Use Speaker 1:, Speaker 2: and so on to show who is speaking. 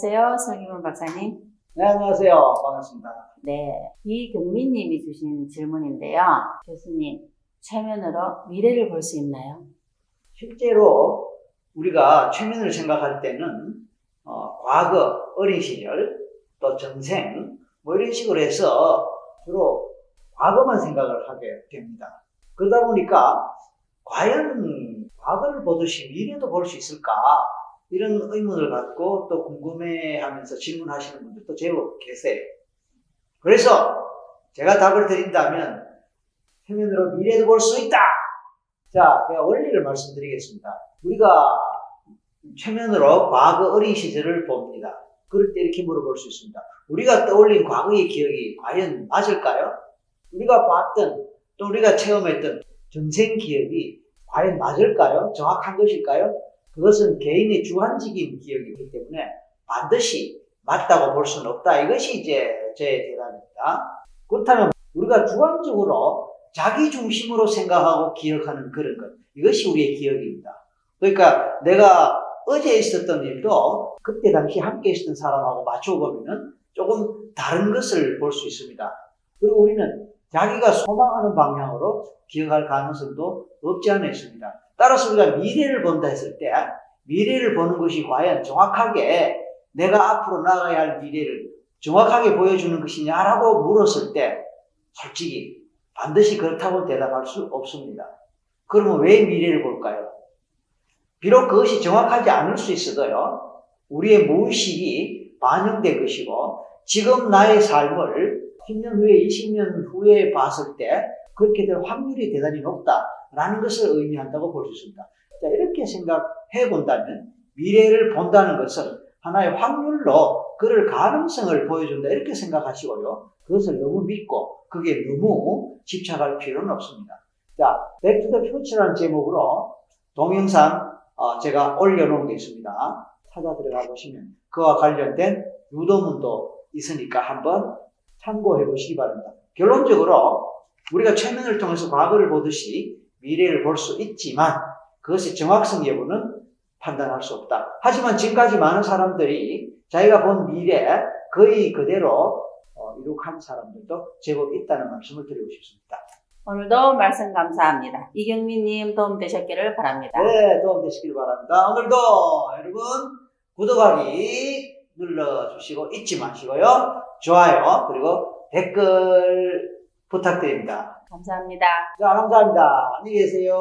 Speaker 1: 안녕하세요. 설기문 박사님.
Speaker 2: 네, 안녕하세요. 반갑습니다.
Speaker 1: 네. 이경민님이 주신 질문인데요. 교수님, 최면으로 미래를 볼 수 있나요?
Speaker 2: 실제로 우리가 최면을 생각할 때는 어, 과거, 어린 시절, 또 전생, 뭐 이런 식으로 해서 주로 과거만 생각을 하게 됩니다. 그러다 보니까 과연 과거를 보듯이 미래도 볼 수 있을까? 이런 의문을 갖고 또 궁금해 하면서 질문하시는 분들도 제법 계세요. 그래서 제가 답을 드린다면 최면으로 미래도 볼 수 있다! 자, 제가 원리를 말씀드리겠습니다. 우리가 최면으로 과거 어린 시절을 봅니다. 그럴 때 이렇게 물어볼 수 있습니다. 우리가 떠올린 과거의 기억이 과연 맞을까요? 우리가 봤던 또 우리가 체험했던 전생 기억이 과연 맞을까요? 정확한 것일까요? 그것은 개인의 주관적인 기억이기 때문에 반드시 맞다고 볼 수는 없다. 이것이 이제 제 대답입니다. 그렇다면 우리가 주관적으로 자기 중심으로 생각하고 기억하는 그런 것. 이것이 우리의 기억입니다. 그러니까 내가 어제 있었던 일도 그때 당시 함께 있었던 사람하고 맞춰 보면 조금 다른 것을 볼 수 있습니다. 그리고 우리는 자기가 소망하는 방향으로 기억할 가능성도 없지 않아 있습니다. 따라서 우리가 미래를 본다 했을 때 미래를 보는 것이 과연 정확하게 내가 앞으로 나가야 할 미래를 정확하게 보여주는 것이냐라고 물었을 때 솔직히 반드시 그렇다고 대답할 수 없습니다. 그러면 왜 미래를 볼까요? 비록 그것이 정확하지 않을 수 있어도요, 우리의 무의식이 반영된 것이고, 지금 나의 삶을 10년 후에, 20년 후에 봤을 때, 그렇게 될 확률이 대단히 높다 라는 것을 의미한다고 볼 수 있습니다. 자, 이렇게 생각해 본다면, 미래를 본다는 것은 하나의 확률로 그럴 가능성을 보여준다. 이렇게 생각하시고요. 그것을 너무 믿고, 그게 너무 집착할 필요는 없습니다. 자, 백투더 퓨처라는 제목으로 동영상 어, 제가 올려놓은 게 있습니다. 찾아 들어가 보시면 그와 관련된 유도문도 있으니까 한번 참고해 보시기 바랍니다. 결론적으로 우리가 최면을 통해서 과거를 보듯이 미래를 볼 수 있지만 그것의 정확성 여부는 판단할 수 없다. 하지만 지금까지 많은 사람들이 자기가 본 미래 거의 그대로 어, 이룩한 사람들도 제법 있다는 말씀을 드리고 싶습니다.
Speaker 1: 오늘도 말씀 감사합니다. 이경민님 도움 되셨기를 바랍니다.
Speaker 2: 네, 도움 되시길 바랍니다. 오늘도 여러분 구독하기 눌러주시고 잊지 마시고요. 좋아요 그리고 댓글 부탁드립니다.
Speaker 1: 감사합니다.
Speaker 2: 자, 감사합니다. 안녕히 계세요.